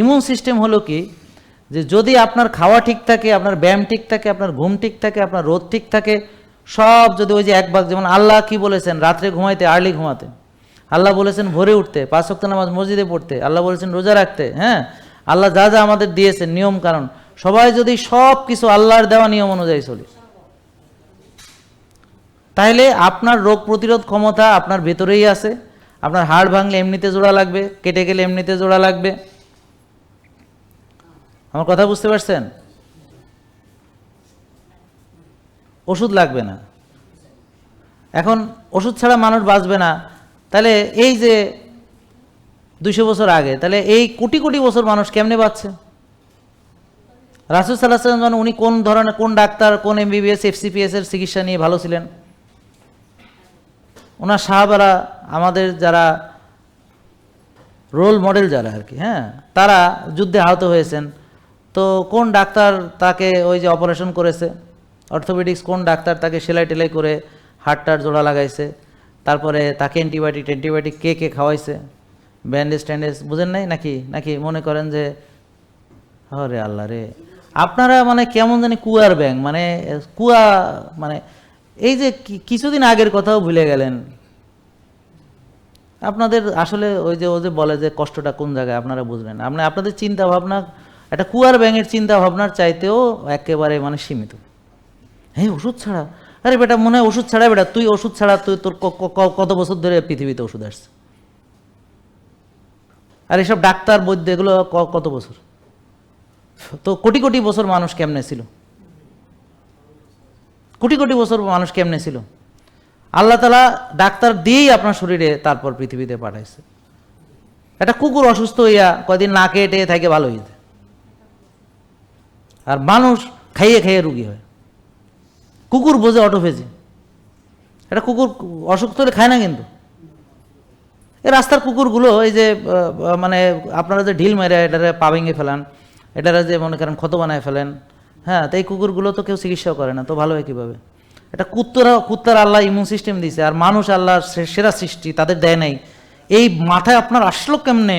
Immune system হলো কি? যে যদি আপনার খাওয়া ঠিক থাকে, আপনার ব্যায়াম ঠিক থাকে, আপনার ঘুম ঠিক থাকে, আপনার রোদ ঠিক থাকে, সব যদি ওই যে এক ভাগ যেমন আল্লাহ কি বলেছেন? রাত্রে ঘুমাইতে আর্লি ঘুমাতে। আল্লাহ বলেছেন ভোরে উঠতে, পাঁচ ওয়াক্ত নামাজ মসজিদে পড়তে। আল্লাহ বলেছেন রোজা রাখতে হ্যাঁ? আল্লাহ যা যা আমাদের দিয়েছেন, নিয়ম কারণ সবাই যদি সব কিছু আল্লাহর দেওয়া নিয়ম অনুযায়ী চলে। তাহলে আপনার রোগ প্রতিরোধ ক্ষমতা আপনার ভেতরেই আছে। আপনার হাড় ভাঙলে এমনিতে জোড়া লাগবে, কেটে গেলে এমনিতে জোড়া লাগবে। আমার কথা বুঝতে পারছেন? ওষুধ লাগবে না। এখন ওষুধ ছাড়া মানুষ বাঁচবে না। তাহলে এই যে দুইশো বছর আগে, তাহলে এই কোটি কোটি বছর মানুষ কেমনে বাঁচছে? রাসুল সাল্লাহ সাল্লাম উনি কোন ধরনের, কোন ডাক্তার, কোন এমবিবিএস, এফসিপিএস এর চিকিৎসা নিয়ে ভালো ছিলেন? ওনার সাহাবারা আমাদের যারা রোল মডেল যারা আর কি হ্যাঁ তারা যুদ্ধে আহত হয়েছেন। তো কোন ডাক্তার তাকে ওই যে অপারেশন করেছে? অর্থোপেডিক্স কোন ডাক্তার তাকে সেলাই টেলাই করে হাড়টার জোড়া লাগাইছে? তারপরে তাকে অ্যান্টিবায়োটিক অ্যান্টিবায়োটিক কে কে খাওয়াইছে? ব্যান্ডেজ ট্যান্ডেজ বুঝেন নাই নাকি? নাকি মনে করেন যে, আরে আল্লাহ রে। আপনারা মানে কেমন জানি কুয়ার ব্যাং মানে কুয়া মানে এই যে কিছুদিন আগের কথাও ভুলে গেলেন। আপনাদের আসলে ওই যে, ও যে বলে যে কষ্টটা কোন জায়গায়, আপনারা বুঝবেন আপনি আপনাদের চিন্তা ভাবনা একটা কুয়ার ব্যাঙের চিন্তা ভাবনার চাইতেও একেবারে মানে সীমিত। হ্যাঁ ওষুধ ছাড়া? আরে বেটা, মনে হয় ওষুধ ছাড়া বেটা, তুই ওষুধ ছাড়া তুই তোর কত বছর ধরে পৃথিবীতে ওষুধ আসছে? আর এসব ডাক্তার বৈদ্য এগুলো কত বছর? তো কোটি কোটি বছর মানুষ কেমনে ছিল? কোটি কোটি বছর মানুষ কেমনে ছিল? আল্লাহ তালা ডাক্তার দিয়েই আপনার শরীরে তারপর পৃথিবীতে পাঠাইছে। একটা কুকুর অসুস্থ হইয়া কয়দিন না কেটে থাকে, ভালো হইতে আর মানুষ খাইয়ে খাইয়ে রুগী হয়। কুকুর বোঝে অটোফেজি এটা কুকুর অসুখ হলে খায় না কিন্তু। এই রাস্তার কুকুরগুলো, এই যে মানে আপনারা যে ঢিল মেরে এটারে পা ভেঙে ফেলান, এটারে যে মনে করেন ক্ষত বানায় ফেলেন হ্যাঁ তো এই কুকুরগুলো তো কেউ চিকিৎসাও করে না, তো ভালো হয় কীভাবে? এটা কুত্তরা, কুত্তার আল্লাহ ইমিউন সিস্টেম দিয়েছে আর মানুষ আল্লাহর সেরা সৃষ্টি, তাদের দেয় নাই। এই মাথায় আপনার আসলো কেমনে?